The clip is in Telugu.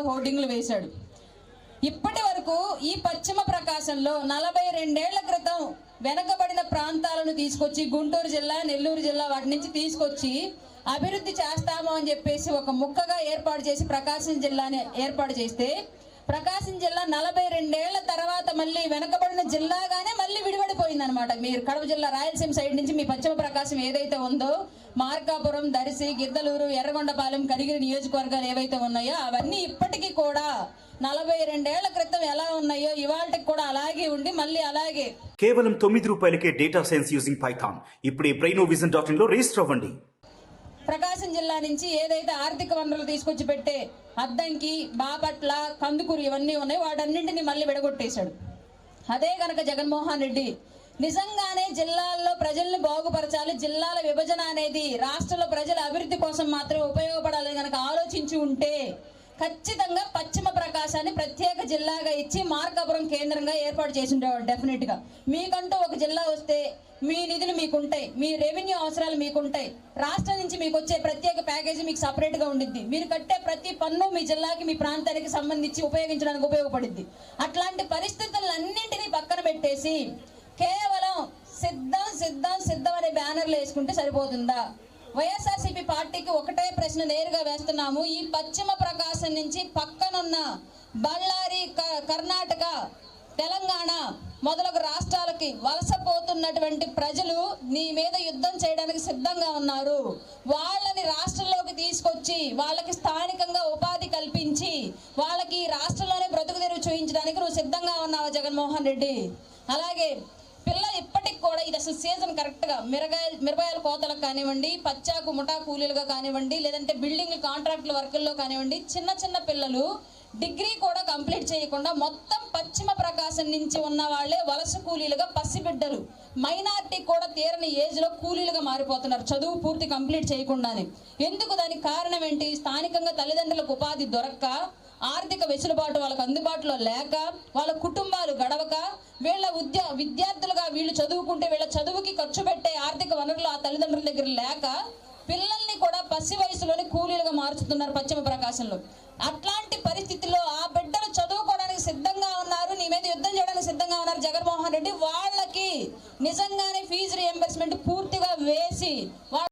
హోర్డింగ్లు వేశాడు. ఇప్పటి వరకు ఈ పశ్చిమ ప్రకాశంలో నలభై రెండేళ్ళ క్రితం వెనకబడిన ప్రాంతాలను తీసుకొచ్చి గుంటూరు జిల్లా నెల్లూరు జిల్లా వాటి నుంచి తీసుకొచ్చి అభివృద్ధి చేస్తాము అని చెప్పేసి ఒక ముక్కగా ఏర్పాటు చేసి ప్రకాశం జిల్లాని ఏర్పాటు చేస్తే ప్రకాశం జిల్లా నలభై రెండేళ్ళ తర్వాత మళ్ళీ వెనకబడిన జిల్లాగానే మళ్ళీ విడిపడిపోయింది అనమాట మీరు కడప జిల్లా రాయలసీమ సైడ్ నుంచి మీ పశ్చిమ ప్రకాశం ఏదైతే ఉందో మార్కాపురం దర్శి గిద్దలూరు ఎర్రగొండపాలెం కరిగిరి నియోజకవర్గాలు ఏవైతే ఉన్నాయో అవన్నీ ఇప్పటికీ కూడా నలభై రెండేళ్ళ క్రితం ఎలా ఉన్నాయో ఇవాళకి కూడా అలాగే ఉండి మళ్ళీ అలాగే కేవలం తొమ్మిది రూపాయలకే డేటా సైన్స్ యూజింగ్ పైథాన్. ఇప్పుడే బ్రెయినో విజన్ డాట్ ఇన్లో రిజిస్టర్ అవ్వండి. ప్రకాశం జిల్లా నుంచి ఏదైతే ఆర్థిక వనరులు తీసుకొచ్చి పెట్టే అద్దంకి బాపట్ల కందుకూరు ఇవన్నీ ఉన్నాయి. వాటన్నింటినీ మళ్ళీ విడగొట్టేశాడు. అదే కనుక జగన్మోహన్ రెడ్డి. నిజంగానే జిల్లాల్లో ప్రజల్ని బాగుపరచాలి జిల్లాల విభజన అనేది రాష్ట్రంలో ప్రజల అభివృద్ధి కోసం మాత్రమే ఉపయోగపడాలని కనుక ఆలోచించి ఉంటే ఖచ్చితంగా పశ్చిమ ప్రకాశాన్ని ప్రత్యేక జిల్లాగా ఇచ్చి మార్కాపురం కేంద్రంగా ఏర్పాటు చేసి ఉండేవాడు డెఫినెట్గా. మీకంటూ ఒక జిల్లా వస్తే మీ నిధులు మీకుంటాయి మీ రెవెన్యూ అవసరాలు మీకుంటాయి. రాష్ట్రం నుంచి మీకు వచ్చే ప్రత్యేక ప్యాకేజీ మీకు సపరేట్గా ఉండిద్ది. మీరు కట్టే ప్రతి పన్ను మీ జిల్లాకి మీ ప్రాంతానికి సంబంధించి ఉపయోగించడానికి ఉపయోగపడింది అట్లాంటి పరిస్థితులన్నింటినీ పక్కన పెట్టేసి కేవలం సిద్ధం సిద్ధం సిద్ధం అనే బ్యానర్లు వేసుకుంటే సరిపోతుందా? వైఎస్ఆర్సీపీ పార్టీకి ఒకటే ప్రశ్న నేరుగా వేస్తున్నాము. ఈ పశ్చిమ ప్రకాశం నుంచి పక్కనున్న బళ్ళారి క- కర్ణాటక తెలంగాణ మొదలగు రాష్ట్రాలకి వలసపోతున్నటువంటి ప్రజలు నీ మీద యుద్ధం చేయడానికి సిద్ధంగా ఉన్నారు. వాళ్ళని రాష్ట్రంలోకి తీసుకొచ్చి వాళ్ళకి స్థానికంగా ఉపాధి కల్పించి వాళ్ళకి రాష్ట్రంలోనే బ్రతుకు తెరువు చూపించడానికి నువ్వు సిద్ధంగా ఉన్నావా జగన్మోహన్ రెడ్డి? అలాగే పిల్ల ఇప్పటి కూడా ఇది అసలు సీజన్ కరెక్ట్గా మిరగాయలు మిరపకాయల కోతలకు కానివ్వండి పచ్చాకు ముఠా కూలీలుగా కానివ్వండి లేదంటే బిల్డింగ్ కాంట్రాక్టుల వర్కుల్లో కానివ్వండి చిన్న చిన్న పిల్లలు డిగ్రీ కూడా కంప్లీట్ చేయకుండా మొత్తం పశ్చిమ ప్రకాశం నుంచి ఉన్న వాళ్ళే వలస కూలీలుగా పసిబిడ్డలు. మైనార్టీ కూడా తీరని ఏజ్లో కూలీలుగా మారిపోతున్నారు. చదువు పూర్తి కంప్లీట్ చేయకుండానే. ఎందుకు దానికి కారణం ఏంటి? స్థానికంగా తల్లిదండ్రులకు ఉపాధి దొరక్క ఆర్థిక వెసులుబాటు వాళ్ళకు అందుబాటులో లేక వాళ్ళ కుటుంబాలు గడవక వీళ్ళ ఉద్య విద్యార్థులుగా వీళ్ళు చదువుకుంటే వీళ్ళ చదువుకి ఖర్చు పెట్టే ఆర్థిక వనరులు ఆ తల్లిదండ్రుల దగ్గర లేక పిల్లల్ని కూడా పసి వయసులోనే కూలీలుగా మార్చుతున్నారు పశ్చిమ ప్రకాశంలో. అట్లాంటి పరిస్థితిలో ఆ బిడ్డలు చదువుకోవడానికి సిద్ధంగా ఉన్నారు నీ మీద యుద్ధం చేయడానికి సిద్ధంగా ఉన్నారు జగన్మోహన్ రెడ్డి. వాళ్ళకి నిజంగానే ఫీజు రియంబర్స్మెంట్ పూర్తిగా వేసి వాళ్ళ